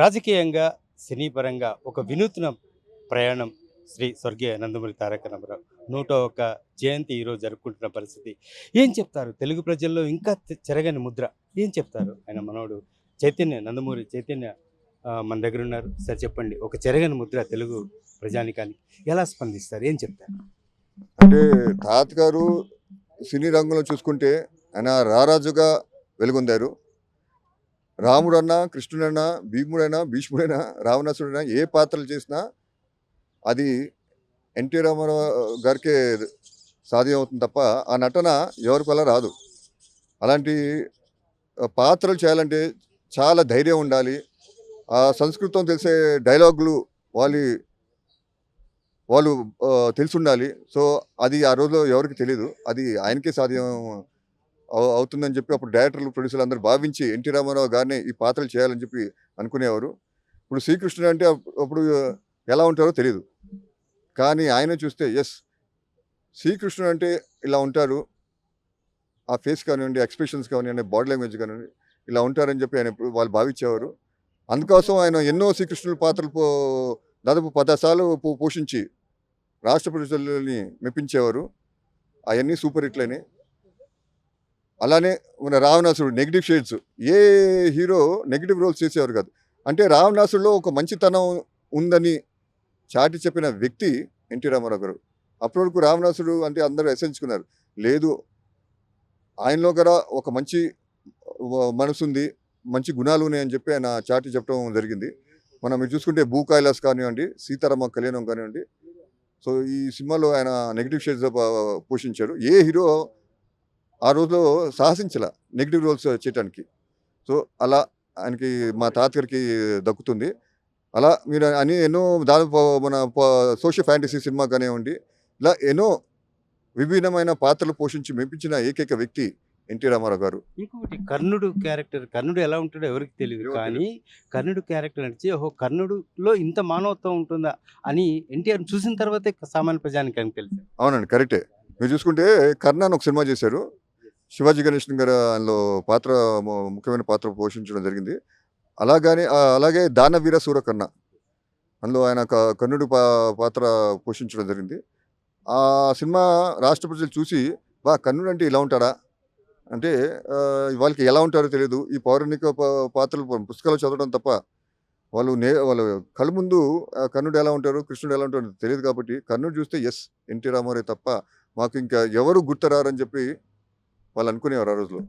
రాజకీయంగా సినీపరంగా ఒక వినూత్న ప్రయాణం శ్రీ స్వర్గీయ నందమూరి తారక రామారావు నూట ఒక జయంతి ఈరోజు జరుపుకుంటున్న పరిస్థితి. ఏం చెప్తారు? తెలుగు ప్రజల్లో ఇంకా చెరగని ముద్ర. ఏం చెప్తారు? ఆయన మనోడు చైతన్య నందమూరి చైతన్య మన దగ్గర ఉన్నారు. సార్ చెప్పండి. ఒక చెరగని ముద్ర తెలుగు ప్రజానికానికి ఎలా స్పందిస్తారు? ఏం చెప్తారు? అంటే తాత గారు సినీ రంగంలో చూసుకుంటే ఆయన రారాజుగా వెలుగొందారు. రాముడన్నా కృష్ణుడన్నా భీముడైనా భీష్ముడైనా రావణాసుడైనా ఏ పాత్రలు చేసినా అది ఎన్టీ రామారావు గారికే సాధ్యం అవుతుంది తప్ప ఆ నటన ఎవరికి వల్ల రాదు. అలాంటి పాత్రలు చేయాలంటే చాలా ధైర్యం ఉండాలి. ఆ సంస్కృతం తెలిసే డైలాగులు వాళ్ళు వాళ్ళు తెలిసి ఉండాలి. సో అది ఆ రోజులో ఎవరికి తెలియదు అది ఆయనకే సాధ్యం అవుతుందని చెప్పి అప్పుడు డైరెక్టర్లు ప్రొడ్యూసర్లు అందరూ భావించి ఎన్టీ రామారావు గారిని ఈ పాత్రలు చేయాలని చెప్పి అనుకునేవారు. ఇప్పుడు శ్రీకృష్ణుడు అంటే అప్పుడు ఎలా ఉంటారో తెలియదు కానీ ఆయన చూస్తే ఎస్ శ్రీకృష్ణుడు అంటే ఇలా ఉంటారు. ఆ ఫేస్ కానివ్వండి ఎక్స్ప్రెషన్స్ కానివ్వండి బాడీ లాంగ్వేజ్ కానివ్వండి ఇలా ఉంటారని చెప్పి ఆయన వాళ్ళు భావించేవారు. అందుకోసం ఆయన ఎన్నో శ్రీకృష్ణుల పాత్రలు పో దాదాపు పదసార్లు పోషించి రాష్ట్ర ప్రజలని మెప్పించేవారు. అవన్నీ సూపర్ హిట్లని. అలానే మన రావణాసుడు నెగిటివ్ షేడ్స్ ఏ హీరో నెగిటివ్ రోల్స్ చేసేవారు కాదు. అంటే రావణాసుడిలో ఒక మంచితనం ఉందని చాటి చెప్పిన వ్యక్తి ఎన్టీ రామారావు గారు. అప్పటి వరకు రావణాసుడు అంటే అందరూ ఎసెంచుకున్నారు లేదు ఆయనలో కూడా ఒక మంచి మనసు ఉంది మంచి గుణాలు ఉన్నాయని చెప్పి ఆయన చాటి చెప్పడం జరిగింది. మనం మీరు చూసుకుంటే భూ కైలాస్ కానివ్వండి సీతారామ కళ్యాణం కానివ్వండి. సో ఈ సినిమాలో ఆయన నెగిటివ్ షేడ్స్ పోషించారు. ఏ హీరో ఆ రోజులో సాహసించాల నెగిటివ్ రోల్స్ చేయటానికి సో అలా ఆయనకి మా తాతగారికి దక్కుతుంది. అలా మీరు అని ఎన్నో దాదాపు మన సోషల్ ఫ్యాంటసీ సినిమా కానివ్వండి ఇలా ఎన్నో విభిన్నమైన పాత్రలు పోషించి మెప్పించిన ఏకైక వ్యక్తి ఎన్టీ రామారావు గారు. ఇంకొకటి కర్ణుడు క్యారెక్టర్ కర్ణుడు ఎలా ఉంటాడో ఎవరికి తెలియదు. కానీ కర్ణుడు క్యారెక్టర్ నడిచి ఓహో కర్ణుడులో ఇంత మానవత్వం ఉంటుందా అని ఎన్టీఆర్ చూసిన తర్వాతే సామాన్య ప్రజానికి తెలిసింది. అవునండి కరెక్టే మీరు చూసుకుంటే కర్ణ అని ఒక సినిమా చేశారు. శివాజీ గణేషన్ గారు అందులో పాత్ర ము- ముఖ్యమైన పాత్ర పోషించడం జరిగింది. అలాగని అలాగే దానవీర సూరకర్ణ అందులో ఆయన క- కర్ణుడు పా పాత్ర పోషించడం జరిగింది. ఆ సినిమా రాష్ట్ర ప్రజలు చూసి బా కర్ణుడు అంటే ఇలా ఉంటాడా? అంటే వాళ్ళకి ఎలా ఉంటారో తెలియదు. ఈ పౌరాణిక పాత్రలు పుస్తకాలు చదవడం తప్ప వాళ్ళు నే వాళ్ళు కళ్ళ ముందు కర్ణుడు ఎలా ఉంటారు కృష్ణుడు ఎలా ఉంటారో తెలియదు కాబట్టి కర్ణుడు చూస్తే ఎస్ ఎన్టీ రామారావు తప్ప మాకు ఇంకా ఎవరు గుర్తురారని చెప్పి వాళ్ళు అనుకునేవారు ఆ రోజులో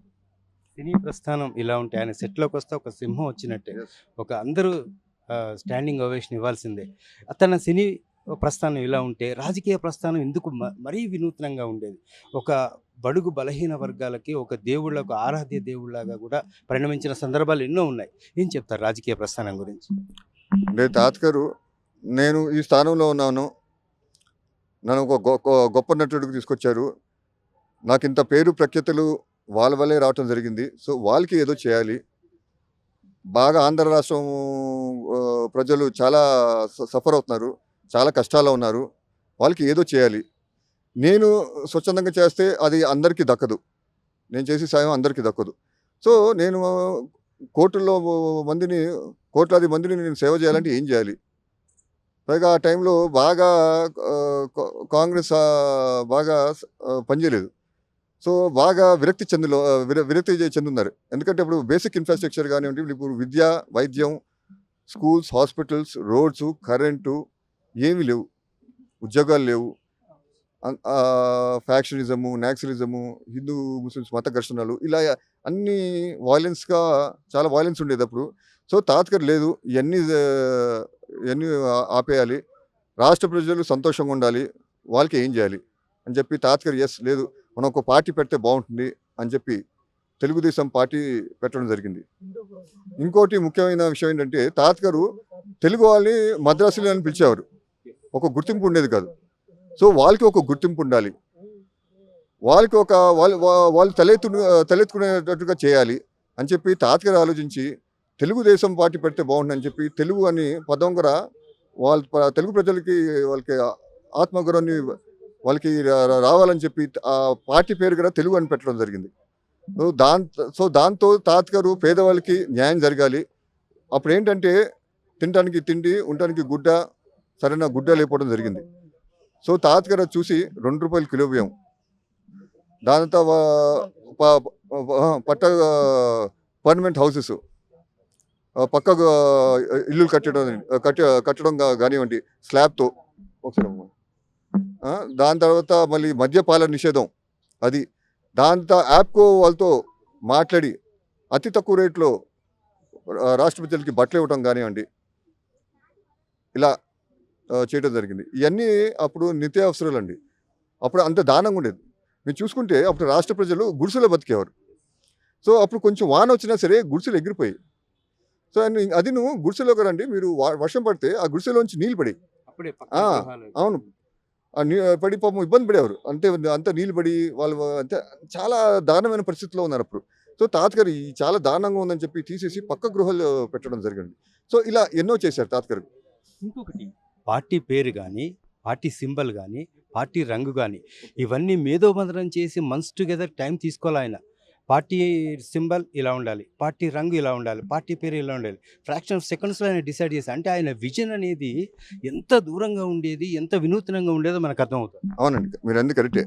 సినీ ప్రస్థానం ఇలా ఉంటే ఆయన సెట్లోకి వస్తే ఒక సింహం వచ్చినట్టే. ఒక అందరూ స్టాండింగ్ ఓవేషన్ ఇవ్వాల్సిందే. తన సినీ ప్రస్థానం ఇలా ఉంటే రాజకీయ ప్రస్థానం ఎందుకు మరీ వినూత్నంగా ఉండేది? ఒక బడుగు బలహీన వర్గాలకి ఒక దేవుళ్ళ ఒక ఆరాధ్య దేవుళ్ళగా కూడా పరిణమించిన సందర్భాలు ఎన్నో ఉన్నాయి. ఏం చెప్తారు రాజకీయ ప్రస్థానం గురించి? అంటే తాతగారు నేను ఈ స్థానంలో ఉన్నాను. నన్ను ఒక గొప్ప నటుడికి తీసుకొచ్చారు. నాకు ఇంత పేరు ప్రఖ్యాతులు వాళ్ళ వల్లే రావటం జరిగింది. సో వాళ్ళకి ఏదో చేయాలి. బాగా ఆంధ్ర రాష్ట్రం ప్రజలు చాలా స- సఫర్ అవుతున్నారు. చాలా కష్టాల్లో ఉన్నారు. వాళ్ళకి ఏదో చేయాలి. నేను స్వచ్ఛందంగా చేస్తే అది అందరికీ దక్కదు. నేను చేసే సాయం అందరికీ దక్కదు. సో నేను కోర్టుల్లో మందిని కోట్లాది మందిని నేను సేవ చేయాలంటే ఏం చేయాలి? పైగా ఆ టైంలో బాగా కాంగ్రెస్ బాగా పనిచేయలేదు. సో బాగా విరక్తి చెందులో విరక్తి చెందున్నారు. ఎందుకంటే ఇప్పుడు బేసిక్ ఇన్ఫ్రాస్ట్రక్చర్ కానివ్వండి ఇప్పుడు విద్య వైద్యం స్కూల్స్ హాస్పిటల్స్ రోడ్స్ కరెంటు ఏమీ లేవు. ఉద్యోగాలు లేవు. ఫ్యాక్షనిజము నాక్సలిజము హిందూ ముస్లిమ్స్ మత ఘర్షణలు ఇలా అన్ని వైలెన్స్గా చాలా వైలెన్స్ ఉండేది అప్పుడు. సో తాత్కర్ లేదు. ఇవన్నీ ఇవన్నీ ఆపేయాలి. రాష్ట్ర ప్రజలు సంతోషంగా ఉండాలి. వాళ్ళకి ఏం చేయాలి? అని చెప్పి తాత్కర్ ఎస్ లేదు. మనం ఒక పార్టీ పెడితే బాగుంటుంది అని చెప్పి తెలుగుదేశం పార్టీ పెట్టడం జరిగింది. ఇంకోటి ముఖ్యమైన విషయం ఏంటంటే తాతగారు తెలుగు వాళ్ళని మద్రాసులు అని పిలిచేవారు. ఒక గుర్తింపు ఉండేది కాదు. సో వాళ్ళకి ఒక గుర్తింపు ఉండాలి. వాళ్ళకి ఒక వాళ్ళు వాళ్ళు తలెత్తు తలెత్తుకునేటట్టుగా చేయాలి అని చెప్పి తాతగారు ఆలోచించి తెలుగుదేశం పార్టీ పెడితే బాగుంటుందని చెప్పి తెలుగు అని పదం కూడా వాళ్ళ తెలుగు ప్రజలకి వాళ్ళకి ఆత్మగౌరవాన్ని వాళ్ళకి రావాలని చెప్పి ఆ పార్టీ పేరు కూడా తెలుగు అని పెట్టడం జరిగింది. సో దాంతో సో దాంతో తాతగారు పేదవాళ్ళకి న్యాయం జరగాలి. అప్పుడు ఏంటంటే తినడానికి తిండి ఉండటానికి గుడ్డ సరైన గుడ్డ లేకపోవడం జరిగింది. సో తాతగారు చూసి రెండు రూపాయలు కిలో బియ్యం. దాంతో పట్ట పర్మనెంట్ హౌసెస్. పక్కకు ఇల్లు కట్టడం కట్ట కట్టడం కానివ్వండి స్లాబ్తో. ఒకసారి దాని తర్వాత మళ్ళీ మద్యపాల నిషేధం. అది దాంతో యాప్కో వాళ్ళతో మాట్లాడి అతి తక్కువ రేట్లో ఆ, రాష్ట్ర ప్రజలకి బట్టలు ఇవ్వటం కానివ్వండి ఇలా చేయడం జరిగింది. ఇవన్నీ అప్పుడు నిత్యావసరాలు అండి అప్పుడు అంత దానంగా ఉండేది. మీరు చూసుకుంటే అప్పుడు రాష్ట్ర ప్రజలు గుడిసెలో బతికేవారు. సో అప్పుడు కొంచెం వాన వచ్చినా సరే గుడిసెలు ఎగిరిపోయి సో అది నువ్వు గుడిసెలోకి రండి మీరు వర్షం పడితే ఆ గుడిసెలోంచి నీళ్ళు పడి అవును. ఆ నీ పడి పాపం ఇబ్బంది పడేవారు. అంటే అంత నీళ్ళు పడి వాళ్ళు అంటే చాలా దారుణమైన పరిస్థితిలో ఉన్నారు అప్పుడు. సో తాతగారు ఈ చాలా దారుణంగా ఉందని చెప్పి తీసేసి పక్క గృహాలు పెట్టడం జరిగింది. సో ఇలా ఎన్నో చేశారు తాతగారు. ఇంకొకటి పార్టీ పేరు కానీ పార్టీ సింబల్ కానీ పార్టీ రంగు కానీ ఇవన్నీ మేధోబంధనం చేసి మన్స్ టుగెదర్ టైం తీసుకోవాలి ఆయన? పార్టీ సింబల్ ఇలా ఉండాలి పార్టీ రంగు ఇలా ఉండాలి పార్టీ పేరు ఇలా ఉండాలి. ఫ్రాక్షన్ ఆఫ్ సెకండ్స్లో ఆయన డిసైడ్ చేసి అంటే ఆయన విజన్ అనేది ఎంత దూరంగా ఉండేది ఎంత వినూత్నంగా ఉండేదో మనకు అర్థమవుతుంది. అవునండి మీరు అన్ని కరెక్టే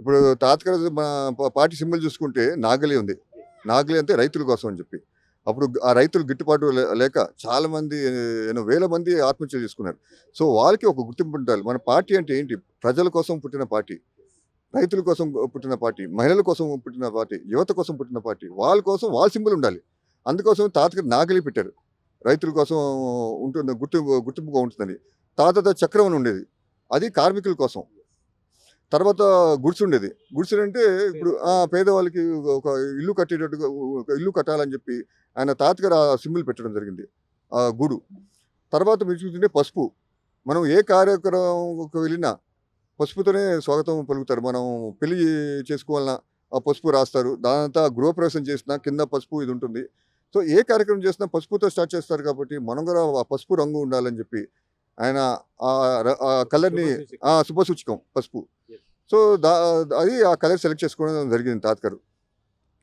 ఇప్పుడు తాతగారు మన పార్టీ సింబల్ చూసుకుంటే నాగలి ఉంది. నాగలి అంటే రైతుల కోసం అని చెప్పి. అప్పుడు ఆ రైతులు గిట్టుబాటు లేక చాలామంది ఎన్నో వేల మంది ఆత్మహత్య చేసుకున్నారు. సో వాళ్ళకి ఒక గుర్తింపు ఉండాలి. మన పార్టీ అంటే ఏంటి? ప్రజల కోసం పుట్టిన పార్టీ. రైతుల కోసం పుట్టిన పార్టీ మహిళల కోసం పుట్టిన పార్టీ యువత కోసం పుట్టిన పార్టీ వాళ్ళ కోసం వాళ్ళ సింబల్ ఉండాలి. అందుకోసం తాతగారు నాగలి పెట్టారు. రైతుల కోసం ఉంటుంది గుర్తింపు గుర్తింపుగా ఉంటుందని. తాతతో చక్రం అని ఉండేది. అది కార్మికుల కోసం. తర్వాత గుడిసె ఉండేది. గుడిసెలు అంటే ఇప్పుడు పేదవాళ్ళకి ఒక ఇల్లు కట్టేటట్టుగా ఒక ఇల్లు కట్టాలని చెప్పి ఆయన తాతగారు ఆ సింబల్ పెట్టడం జరిగింది. ఆ గుడు. తర్వాత మీరు చూస్తుంటే పసుపు. మనం ఏ కార్యక్రమంకి వెళ్ళినా పసుపుతోనే స్వాగతం పలుకుతారు. మనం పెళ్ళి చేసుకోవాలన్నా ఆ పసుపు రాస్తారు. దానంతా గృహప్రవేశం చేసినా కింద పసుపు ఇది ఉంటుంది. సో ఏ కార్యక్రమం చేసినా పసుపుతో స్టార్ట్ చేస్తారు కాబట్టి మనం కూడా ఆ పసుపు రంగు ఉండాలని చెప్పి ఆయన ఆ కలర్ని శుభసూచకం పసుపు. సో దా అది ఆ కలర్ సెలెక్ట్ చేసుకోవడం జరిగింది తాతగారు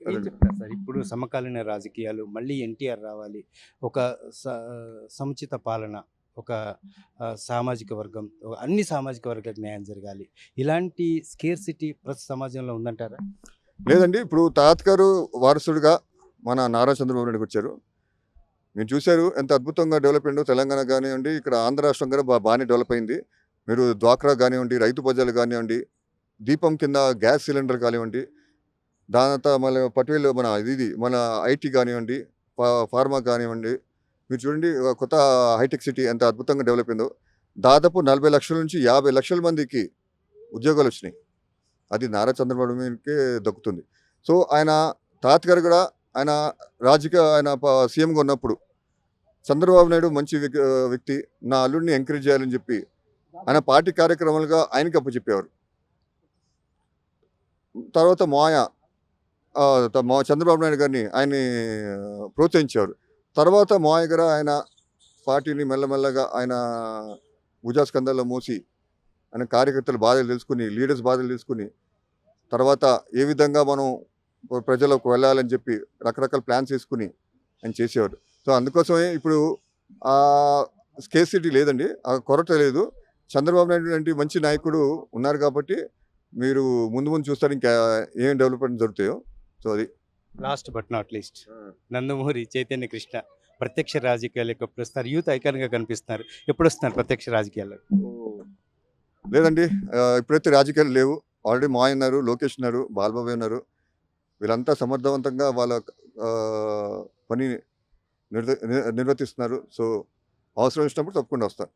సార్? ఇప్పుడు సమకాలీన రాజకీయాలు మళ్ళీ ఎన్టీఆర్ రావాలి. ఒక సముచిత పాలన. ఒక సామాజిక వర్గం అన్ని సామాజిక వర్గాలకు న్యాయం జరగాలి. ఇలాంటి స్కేర్ సిటీ ప్రతి సమాజంలో ఉందంటారా? లేదండి. ఇప్పుడు తాతగారు వారసుడిగా మన నారా చంద్రబాబు నాయుడుకి వచ్చారు. మీరు చూశారు ఎంత అద్భుతంగా డెవలప్ అయిందో. తెలంగాణ కానివ్వండి ఇక్కడ ఆంధ్ర రాష్ట్రం కూడా బాగా బాగానే డెవలప్ అయింది. మీరు డ్వాక్రా కానివ్వండి రైతు బజార్లు కానివ్వండి దీపం కింద గ్యాస్ సిలిండర్ కానివ్వండి దాని తర్వాత మళ్ళీ పట్వేలు మన ఇది మన ఐటీ కానివ్వండి ఫార్మా కానివ్వండి మీరు చూడండి ఒక కొత్త హైటెక్ సిటీ ఎంత అద్భుతంగా డెవలప్ అయిందో. దాదాపు నలభై లక్షల నుంచి యాభై లక్షల మందికి ఉద్యోగాలు వచ్చినాయి. అది నారా చంద్రబాబు మీదకే దక్కుతుంది. సో ఆయన తాతగారు కూడా ఆయన రాజకీయ ఆయన సీఎంగా ఉన్నప్పుడు చంద్రబాబు నాయుడు మంచి వ్యక్- వ్యక్తి నా అల్లుడిని ఎంకరేజ్ చేయాలని చెప్పి ఆయన పార్టీ కార్యక్రమాలుగా ఆయనకి అప్పచెప్పేవారు తర్వాత మాయ త- మా చంద్రబాబు నాయుడు గారిని ఆయన్ని ప్రోత్సహించేవారు. తర్వాత మోయగర ఆయన పార్టీని మెల్లమెల్లగా ఆయన భుజాస్కంధాల్లో మోసి ఆయన కార్యకర్తల బాధలు తెలుసుకుని లీడర్స్ బాధలు తెలుసుకుని తర్వాత ఏ విధంగా మనం ప్రజలకు వెళ్ళాలని చెప్పి రకరకాల ప్లాన్స్ వేసుకుని ఆయన చేసేవారు. సో అందుకోసమే ఇప్పుడు ఆ స్కేసిటీ లేదండి ఆ కొరత లేదు. చంద్రబాబు నాయుడు లాంటి మంచి నాయకుడు ఉన్నారు కాబట్టి మీరు ముందు ముందు చూస్తారు ఇంకా ఏం డెవలప్మెంట్ జరుగుతాయో. సో అది last but not least Nandamuri Chaitanya Krishna ప్రత్యక్ష రాజకీయాలు యొక్క ప్రస్తుతం యూత్ ఐకాన్గా కనిపిస్తున్నారు. ఎప్పుడు వస్తున్నారు ప్రత్యక్ష రాజకీయాల్లో లేదండి ఇప్పుడైతే రాజకీయాలు లేవు. ఆల్రెడీ మా ఉన్నారు లోకేష్ ఉన్నారు బాలబాబు ఉన్నారు. వీళ్ళంతా సమర్థవంతంగా వాళ్ళ పని నిర్వ నిర్- నిర్వర్తిస్తున్నారు. సో అవసరం వచ్చినప్పుడు తప్పకుండా వస్తారు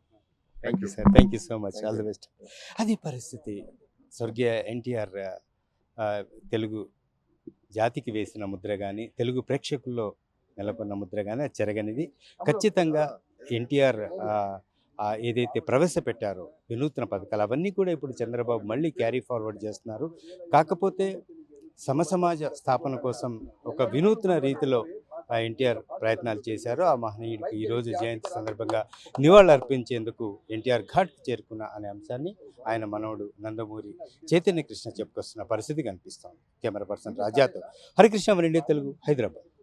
thank you sir thank you so much all the best అది పరిస్థితి స్వర్గీయ ఎన్టీఆర్ తెలుగు జాతికి వేసిన ముద్ర కానీ తెలుగు ప్రేక్షకుల్లో నెలకొన్న ముద్ర కానీ అది చెరగనిది. ఖచ్చితంగా ఎన్టీఆర్ ఏదైతే ప్రవేశపెట్టారో వినూత్న పథకాలు అవన్నీ కూడా ఇప్పుడు చంద్రబాబు మళ్ళీ క్యారీ ఫార్వర్డ్ చేస్తున్నారు. కాకపోతే సమసమాజ స్థాపన కోసం ఒక వినూత్న రీతిలో ఎన్టీఆర్ ప్రయత్నాలు చేశారు. ఆ మహనీయుడికి ఈరోజు జయంతి సందర్భంగా నివాళులు అర్పించేందుకు ఎన్టీఆర్ ఘాట్ చేరుకున్న అనే అంశాన్ని ఆయన మనవడు నందమూరి చైతన్య కృష్ణ చెప్పుకొస్తున్న పరిస్థితి కనిపిస్తోంది. కెమెరా పర్సన్ రాజాతో హరికృష్ణ మన ఇండియా తెలుగు హైదరాబాద్.